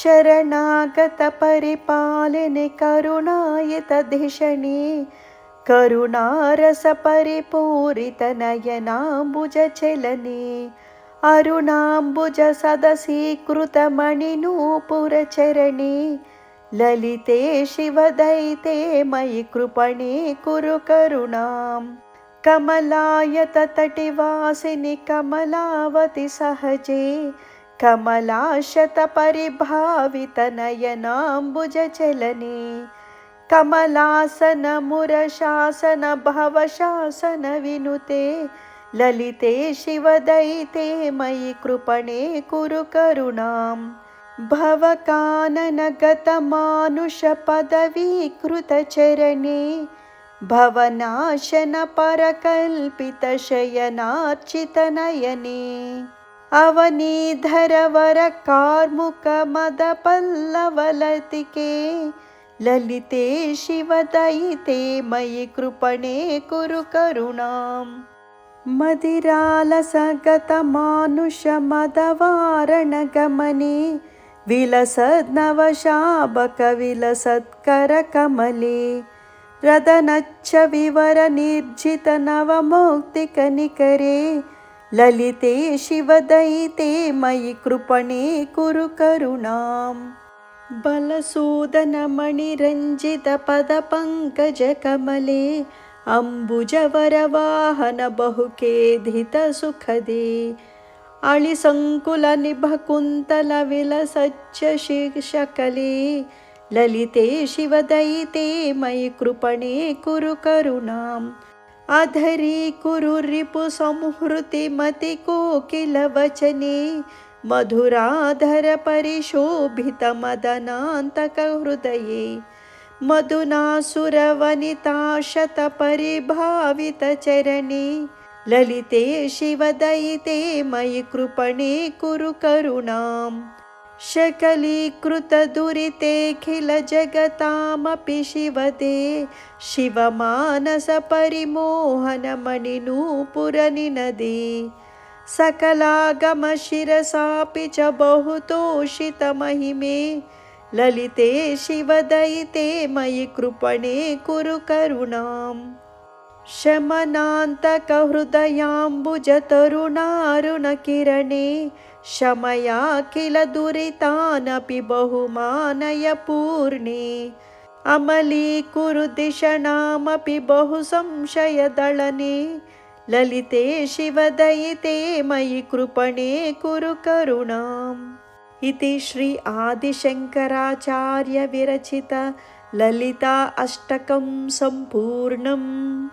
शरणागतपरिपालने करुणायतधिषणे करुणारसपरिपूरितनयनाम्बुजचलने अरुणाम्बुजसदसीकृतमणिनूपुरचरणे ललिते शिवदयिते मयि कृपणे कुरु करुणाम्। कमलायतटिवासिनि कमलावति सहजे कमलाशतपरिभावितनयनाम्बुजचलने कमलासनमुरशासन भवशासनविनुते ललिते शिवदयिते मयि कृपणे कुरु करुणाम् भवकाननगतमानुषपदवीकृतचरणे भवनाशनपरकल्पितशयनार्चितनयने अवनीधरवरकार्मुकमदपल्लवलतिके ललिते शिवदयिते मयि कृपणे कुरु करुणाम्। मदिरालसगतमानुषमदवारणगमने विलसद्नवशाबकविलसत्करकमले रदनच्च विवरनिर्जितनवमौक्तिकनिकरे ललिते शिवदयिते मयि कृपणे कुरु करुणाम् बलसूदनमणिरञ्जितपदपङ्कजकमले अम्बुजवरवाहनबहुकेधितसुखदे अळिसङ्कुलनिभकुन्तलविलसच्च शीर्षकले ललिते शिवदयिते मयि कृपणे कुरु करुणाम् अधरी कुरु रिपुसंहृतिमतिकोकिलवचने मधुराधरपरिशोभितमदनान्तकहृदये मधुनासुरवनिताशतपरिभावितचरणे ललिते शिवदयिते मयि कृपणे कुरु करुणाम् शकलीकृतदुरितेऽखिलजगतामपि शिवदे शिवमानसपरिमोहनमणिनूपुरनिनदे। सकलागमशिरसापि च बहुतोषितमहिमे। ललिते शिवदयिते मयि कृपणे कुरु करुणाम् शमनान्तकहृदयाम्बुजतरुणारुणकिरणे शमया किल दुरितानपि बहुमानयपूर्णे। अमलीकुरुदिशणामपि बहु संशयदळने ललिते शिवदयिते मयि कृपणे कुरु करुणाम्। इति श्री आदिशङ्कराचार्यविरचित ललिता अष्टकं सम्पूर्णम्